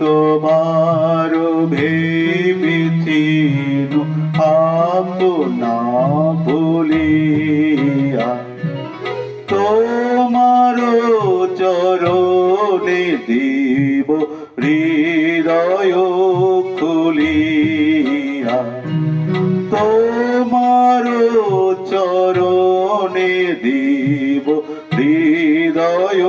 কতবার ভেবেছিল আপনা ভুলিয়া তোমার চরণে দিব হৃদয় খুলিয়া। তোমার চরণে দিব হৃদয়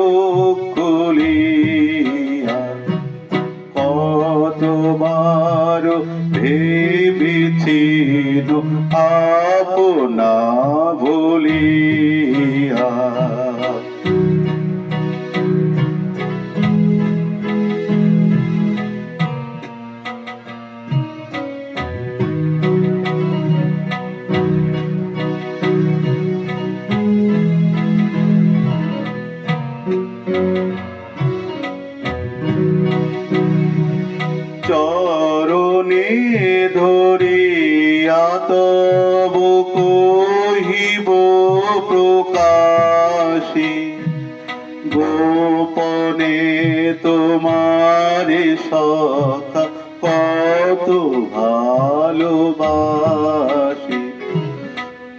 ধরিয়া তব কহিব প্রকাশী গোপনে তোমার সখা কত ভালোবাসি।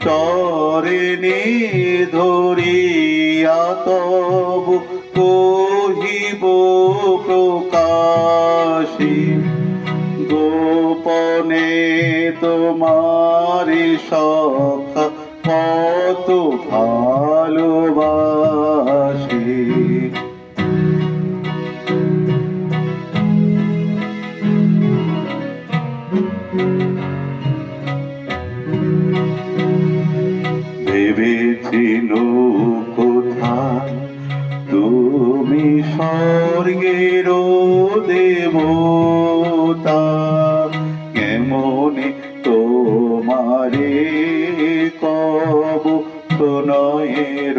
চরণে ধরিয়া তব কহিব প্রকাশী গোপনে তোমার সখা কত ভালোবাসি। ভেবেছিল কোথায় তুমি স্বর্গের দেবতা? কেমনে তোমারে কব প্রণয়ের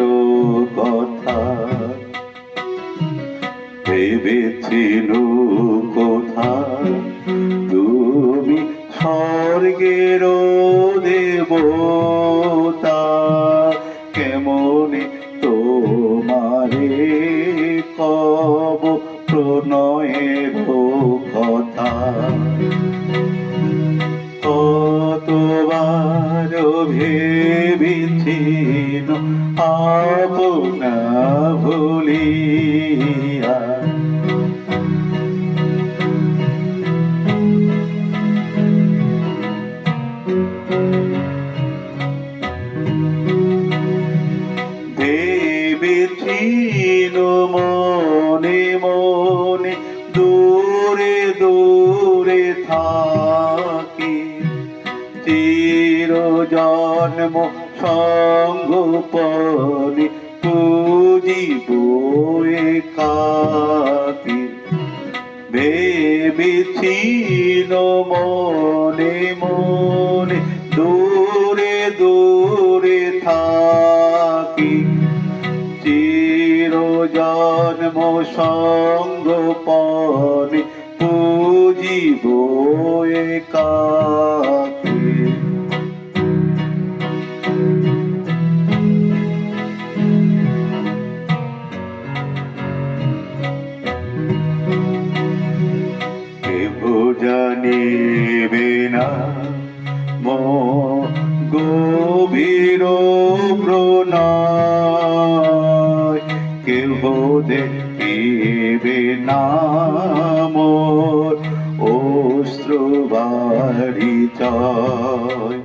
কথা। ভেবেছিল কোথায়? তুমি স্বর্গের দেবতা কেমনে তোমারে কব প্রণয়ের কথা? দূরে দূরে থাকি। চির জন্ম সঙ্গোপনে পুজিব একাকি। ভেবেছিল মনে মনে দূরে দূরে থাকি। চির জন্ম সঙ্গোপনে পুজিব একাকি কেহ জানিবে না মো গভীর প্রণয়। কেহ দেখিবে না বাড়ি চয়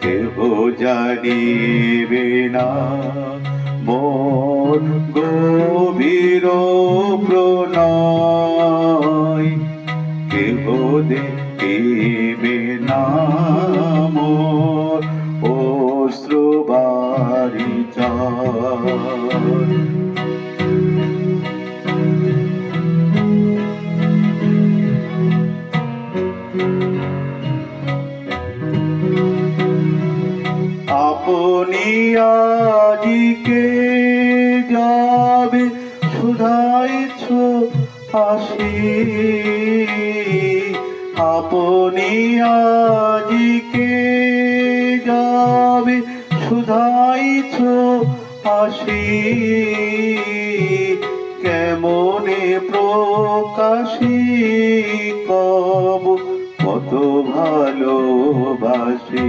কেহ জানিবে না মন গভীর প্রণয়। কেহ দেখিবে না আপনি আজিকে যাবে, শুধাইছ হাসি আপনি আজিকে যাবে, শুধাইছ আসি। কেমনে প্রকাশি কব, কত ভালোবাসি।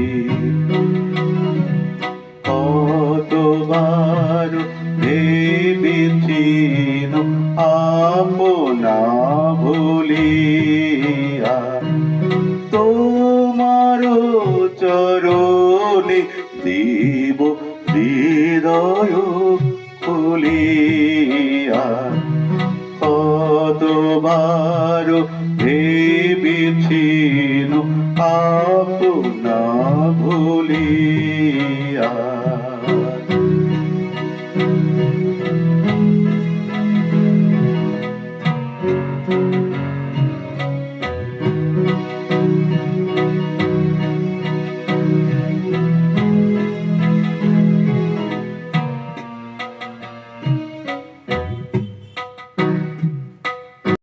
দিব হৃদয় খুলিয়া। কতবার ভেবেছিন আপনা ভুলিয়া।